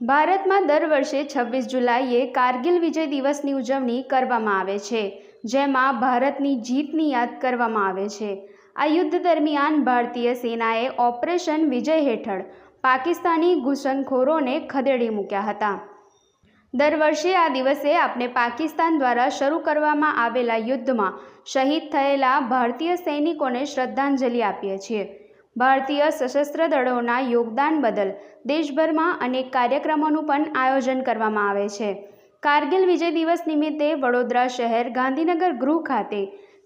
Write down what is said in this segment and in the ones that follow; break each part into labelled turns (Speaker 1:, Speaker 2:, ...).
Speaker 1: ભારતમાં દર વર્ષે છવ્વીસ જુલાઈએ કારગિલ વિજય દિવસની ઉજવણી કરવામાં આવે છે, જેમાં ભારતની જીતની યાદ કરવામાં આવે છે. આ યુદ્ધ દરમિયાન ભારતીય સેનાએ ઓપરેશન વિજય હેઠળ પાકિસ્તાની ઘૂસણખોરોને ખદેડી મૂક્યા હતા. દર વર્ષે આ દિવસે આપણે પાકિસ્તાન દ્વારા શરૂ કરવામાં આવેલા યુદ્ધમાં શહીદ થયેલા ભારતીય સૈનિકોને શ્રદ્ધાંજલિ આપીએ છીએ. ભારતીય સશસ્ત્ર દળોના યોગદાન બદલ દેશભરમાં અનેક કાર્યક્રમોનું પણ આયોજન કરવામાં આવે છે. કારગિલ વિજય દિવસ નિમિત્તે વડોદરા શહેર ગાંધીનગર ગૃહ ખાતે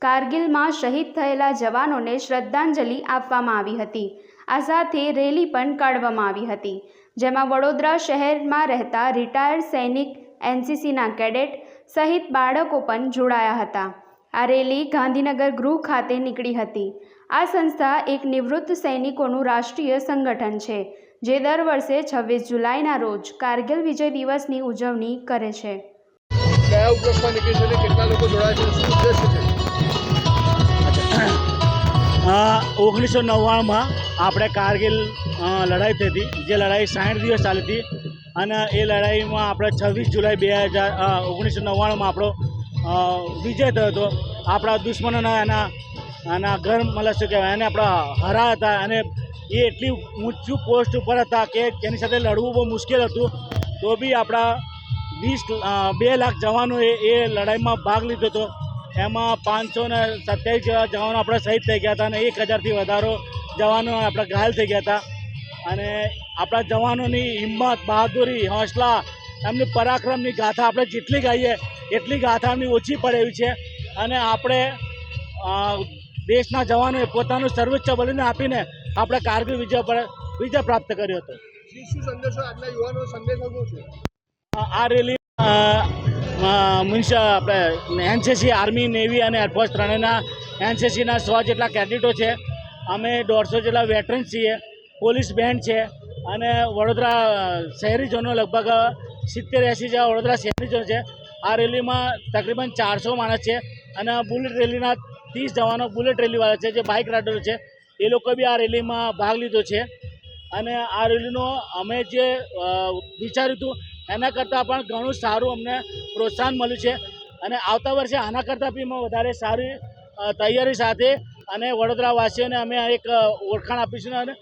Speaker 1: કારગિલમાં શહીદ થયેલા જવાનોને શ્રદ્ધાંજલિ આપવામાં આવી હતી. આ સાથે રેલી પણ કાઢવામાં આવી હતી. જેમાં વડોદરા શહેરમાં રહેતા રિટાયર્ડ સૈનિક, એનસીસીના કેડેટ સહિત બાળકો પણ જોડાયા હતા. આ રેલી ગાંધીનગર ગૃહ ખાતે નીકળી હતી. આ સંસ્થા એક નિવૃત્ત સૈનિકોનું રાષ્ટ્રીય સંગઠન છે જે દર વર્ષે છવ્વીસ જુલાઈના રોજ કારગિલ વિજય દિવસની ઉજવણી કરે છે.
Speaker 2: કયા ઉપલક્ષમાં નીકળી છે કેટલા લોકો જોડાયા છે શું ઉદ્દેશ્ય છે?
Speaker 3: ઓગણીસો નવ્વાણુંમાં આપણે કારગિલ લડાઈ થઈ હતી જે લડાઈ સાઠ દિવસ ચાલી હતી અને એ લડાઈમાં આપણે છવ્વીસ જુલાઈ બે હજાર ઓગણીસો નવ્વાણુંમાં આપણો વિજય થયો હતો. આપણા દુશ્મનોના એના એના ઘર મતલબ શું કહેવાય, એને આપણા હરા હતા. અને એ એટલી ઊંચું પોસ્ટ ઉપર હતા કે એની સાથે લડવું બહુ મુશ્કેલ હતું. તો બી આપણા વીસ બે લાખ જવાનોએ એ લડાઈમાં ભાગ લીધો હતો. એમાં પાંચસો ને સત્યાવીસ જેવા જવાનો આપણે શહીદ થઈ ગયા હતા અને એક હજારથી વધારો જવાનો આપણા ઘાયલ થઈ ગયા હતા. અને આપણા જવાનોની હિંમત, બહાદુરી, હોંસલા, એમની પરાક્રમની ગાથા આપણે જેટલી ગાઈએ એટલી ગાથા એમની ઓછી પડે એવી છે અને આપણે દેશના જવાનોએ પોતાનું સર્વોચ્ચ બલિદાન આપીને આપણે કારગિલ વિજય પર વિજય પ્રાપ્ત કર્યો હતો. આ રેલી મીન્સ આપણે એનસીસી આર્મી નેવી અને એરફોર્સ ત્રણેયના એનસીસીના સો જેટલા કેડેટો છે. અમે દોઢસો જેટલા વેટરન્સ છીએ પોલીસ બેન્ડ છે અને વડોદરા શહેરીજનો લગભગ સિત્તેર એંસી જેવા વડોદરા શહેરીજનો છે. આ રેલીમાં તકરીબન ચારસો માણસ છે અને બુલેટ રેલીના ત્રીસ જવાનો બુલેટ રેલીવાળા છે, જે બાઇક રાઇડરો છે, એ લોકો બી આ રેલીમાં ભાગ લીધો છે. અને આ રેલીનો અમે જે વિચાર્યું હતું, એના કરતાં પણ ઘણું સારું અમને પ્રોત્સાહન મળ્યું છે. અને આવતા વર્ષે આના કરતાં બી વધારે સારી તૈયારી સાથે અને વડોદરાવાસીઓને અમે એક ઓળખાણ આપીશું. અને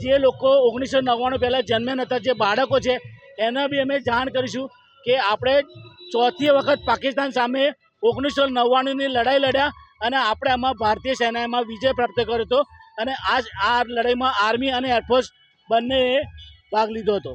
Speaker 3: જે લોકો ઓગણીસો નવ્વાણું પહેલાં જન્મ્યા નહોતા જે બાળકો છે, એને બી અમે જાણ કરીશું કે આપણે ચોથી વખત પાકિસ્તાન સામે ઓગણીસો નવ્વાણુંની લડાઈ લડ્યા અને આપણે આમાં ભારતીય સેનામાં વિજય પ્રાપ્ત કર્યો હતો અને આ આ લડાઈમાં આર્મી અને એરફોર્સ બંનેએ ભાગ લીધો હતો.